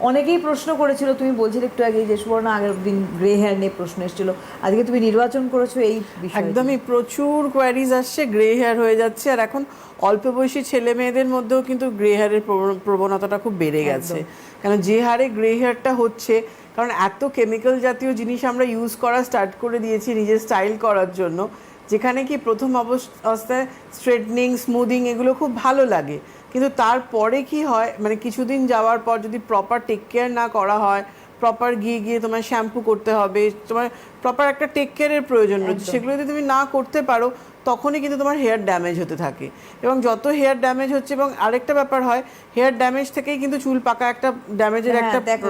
অনেকেই প্রশ্ন করেছিল তুমি বলছিলে একটু আগে যে সুবর্ণ আগের দিন গ্রে হেয়ার নিয়ে প্রশ্ন এসেছিল। আজকে তুমি নির্বাচন করেছ এই একদমই প্রচুর কোয়ারিজ আসছে গ্রে হেয়ার হয়ে যাচ্ছে আর এখন অল্প বয়সী ছেলে মেয়েদের মধ্যেও কিন্তু গ্রে হেয়ারের প্রবণতাটা খুব বেড়ে গেছে। কারণ যে হারে গ্রে হেয়ারটা হচ্ছে কারণ এত কেমিক্যাল জাতীয় জিনিস আমরা ইউজ করা স্টার্ট করে দিয়েছি নিজের স্টাইল করার জন্য যেখানে কি প্রথম অবস- অবস্থায় স্ট্রেটনিং স্মুদিং এগুলো খুব ভালো লাগে। কিন্তু তারপরে কি হয় মানে কিছুদিন যাওয়ার পর যদি প্রপার টেক কেয়ার না করা হয় প্রপার গিয়ে গিয়ে তোমার শ্যাম্পু করতে হবে তোমার প্রপার একটা টেক কেয়ারের প্রয়োজন রয়েছে সেগুলো যদি তুমি না করতে পারো তখনই কিন্তু তোমার হেয়ার ড্যামেজ হতে থাকে। এবং যত হেয়ার ড্যামেজ হচ্ছে এবং আরেকটা ব্যাপার হয় হেয়ার ড্যামেজ থেকেই কিন্তু চুল পাকা একটা ড্যামেজের হ্যাঁ, একটা দেখো,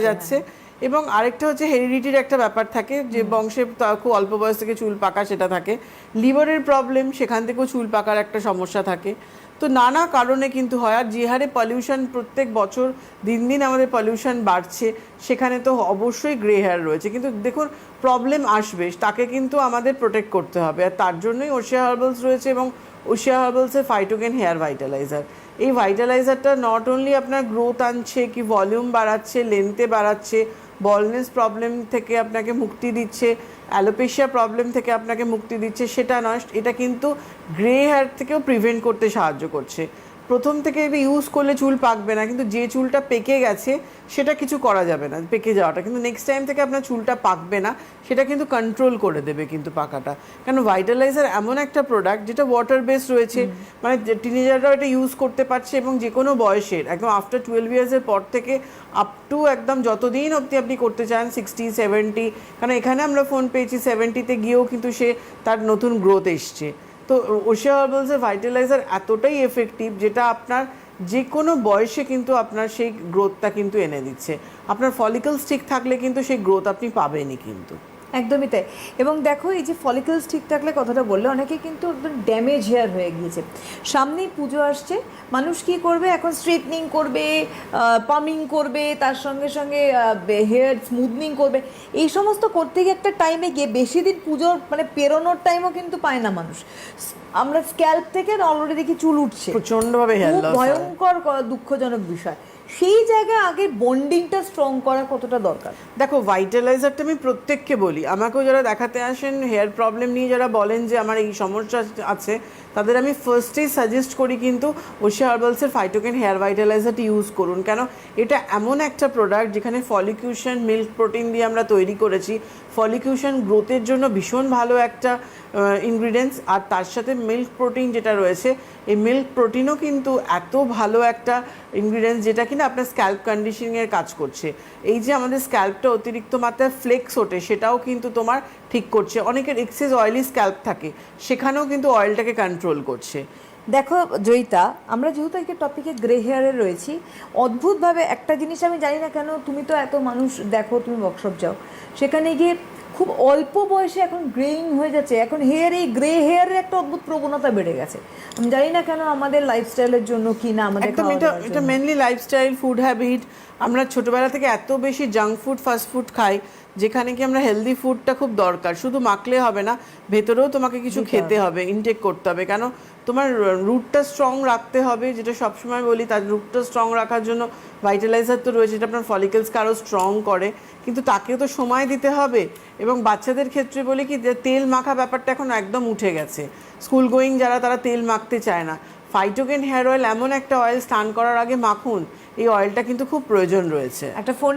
যাচ্ছে। এবং আরেকটা হচ্ছে হেরিডিটির একটা ব্যাপার থাকে যে বংশে তা- খুব অল্প বয়স থেকে চুল পাকা সেটা থাকে। লিভারের প্রবলেম সেখান থেকেও চুল পাকার একটা সমস্যা থাকে। তো নানা কারণে কিন্তু হয় আর যে হারে পলিউশন প্রত্যেক বছর দিন দিন আমাদের পলিউশন বাড়ছে সেখানে তো অবশ্যই গ্রে হেয়ার রয়েছে। কিন্তু দেখুন প্রবলেম আসবে তাকে কিন্তু আমাদের প্রোটেক্ট করতে হবে। আর তার জন্যই ওশিয়া হার্বালস রয়েছে এবং ওশিয়া হার্বালসের ফাইটোগেন হেয়ার ভাইটালাইজার এই ভাইটালাইজারটা নট অনলি আপনার গ্রোথ আনছে, কি ভলিউম বাড়াচ্ছে লেন্থে বাড়াচ্ছে বলনেস প্রবলেম থেকে আপনাকে মুক্তি দিচ্ছে অ্যালোপেশিয়া প্রবলেম থেকে আপনাকে মুক্তি দিচ্ছে, সেটা নয়, এটা কিন্তু গ্রে হেয়ার থেকেও প্রিভেন্ট করতে সাহায্য করছে। প্রথম থেকে ইউজ করলে চুল পাকবে না কিন্তু যে চুলটা পেকে গেছে সেটা কিছু করা যাবে না পেকে যাওয়াটা। কিন্তু নেক্সট টাইম থেকে আপনার চুলটা পাকবে না সেটা কিন্তু কন্ট্রোল করে দেবে কিন্তু পাকাটা। কারণ ভাইটালাইজার এমন একটা প্রোডাক্ট যেটা ওয়াটার বেস রয়েছে মানে টিনেজাররাও এটা ইউজ করতে পারছে এবং যে কোনো বয়সের একদম আফটার টুয়েলভ ইয়ার্সের পর থেকে আপ টু একদম যতদিন অবধি আপনি করতে চান সিক্সটি সেভেন্টি কারণ এখানে আমরা ফোন পেয়েছি সেভেন্টিতে গিয়েও কিন্তু সে তার নতুন গ্রোথ এসছে। তো ওশিয়া হার্বালসের ভাইটালাইজার এতটাই এফেক্টিভ যেটা আপনার যে কোনো বয়সে কিন্তু আপনার সেই গ্রোথটা কিন্তু এনে দিচ্ছে। আপনার ফলিকলস ঠিক থাকলে কিন্তু সেই গ্রোথ আপনি পাবেনই কিন্তু। একদমই তাই। এবং দেখো এই যে ফলিকলস ঠিক থাকলে কথাটা বললে অনেকে কিন্তু একদম ড্যামেজ হেয়ার হয়ে গিয়েছে। সামনেই পুজো আসছে মানুষ কি করবে? এখন স্ট্রেটনিং করবে পামিং করবে তার সঙ্গে সঙ্গে হেয়ার স্মুথনিং করবে। এই সমস্ত করতে গিয়ে একটা টাইমে গিয়ে বেশি দিন পুজোর মানে পেরোনোর টাইমও কিন্তু পায় না মানুষ। আমরা স্ক্যাল্প থেকে অলরেডি দেখি চুল উঠছে। প্রচণ্ডভাবে ভয়ঙ্কর দুঃখজনক বিষয়। সেই জায়গায় আগে বন্ডিংটা স্ট্রং করা কতটা দরকার? দেখো ভাইটালাইজারটা আমি প্রত্যেককে বলি। আমাকেও যারা দেখাতে আসেন হেয়ার প্রবলেম নিয়ে যারা বলেন যে আমার এই সমস্যা আছে, তাদের আমি ফার্স্টেই সাজেস্ট করি কিন্তু ওশিয়া হার্বালসের ফাইটোকেন হেয়ার ভাইটালাইজারটি ইউজ করুন। কেন? এটা এমন একটা প্রোডাক্ট যেখানে ফলিকিউশন মিল্ক প্রোটিন দিয়ে আমরা তৈরি করেছি। ফলিকিউশন গ্রোথের জন্য ভীষণ ভালো একটা ইনগ্রিডিয়েন্টস আর তার সাথে মিল্ক প্রোটিন যেটা রয়েছে, এই মিল্ক প্রোটিনও কিন্তু এত ভালো একটা ইনগ্রিডিয়েন্টস যেটা কিনা আপনার স্ক্যাল্প কন্ডিশনিংয়ের কাজ করছে। এই যে আমাদের স্ক্যাল্পটা অতিরিক্ত মাত্রায় ফ্লেক্স ওঠে, সেটাও কিন্তু তোমার ঠিক করছে। অনেকের এক্সেস অয়েলি স্ক্যাল্প থাকে, সেখানেও কিন্তু অয়েলটাকে কন্ট্রোল করছে। দেখো, জয়িতা, আমরা যেহেতু একটা টপিকে গ্রে হেয়ারে রয়েছি, অদ্ভুতভাবে একটা জিনিস আমি জানি না কেন, তুমি তো এত মানুষ, দেখো, তুমি ওয়ার্কশপ যাও। সেখানে গিয়ে খুব অল্প বয়সে এখন গ্রেইং হয়ে যাচ্ছে। এখন হেয়ার এই গ্রে হেয়ারের একটা অদ্ভুত প্রবণতা বেড়ে গেছে। আমি জানি না কেন আমাদের লাইফস্টাইলের জন্য কি না আমাদের একদম এটা এটা। মেনলি লাইফস্টাইল ফুড হ্যাবিট আমরা ছোটবেলা থেকে এত বেশি জাঙ্ক ফুড ফাস্ট ফুড খাই যেখানে কি আমরা হেলদি ফুডটা খুব দরকার। শুধু মাখলে হবে না ভেতরেও তোমাকে কিছু খেতে হবে ইনটেক করতে হবে। কেন? তোমার রুটটা স্ট্রং রাখতে হবে যেটা সবসময় বলি তার রুটটা স্ট্রং রাখার জন্য ভাইটালাইজার তো রয়েছে এটা আপনার ফলিকলস আরও স্ট্রং করে, কিন্তু তাকেও তো সময় দিতে হবে। এবং বাচ্চাদের ক্ষেত্রে বলি কি, যে তেল মাখা ব্যাপারটা এখন একদম উঠে গেছে। স্কুল গোয়িং যারা, তারা তেল মাখতে চায় না। ফাইটোকেন হেয়ার অয়েল এমন একটা অয়েল স্নান করার আগে মাখুন। এই অয়েলটা কিন্তু খুব প্রয়োজন রয়েছে। একটা ফোন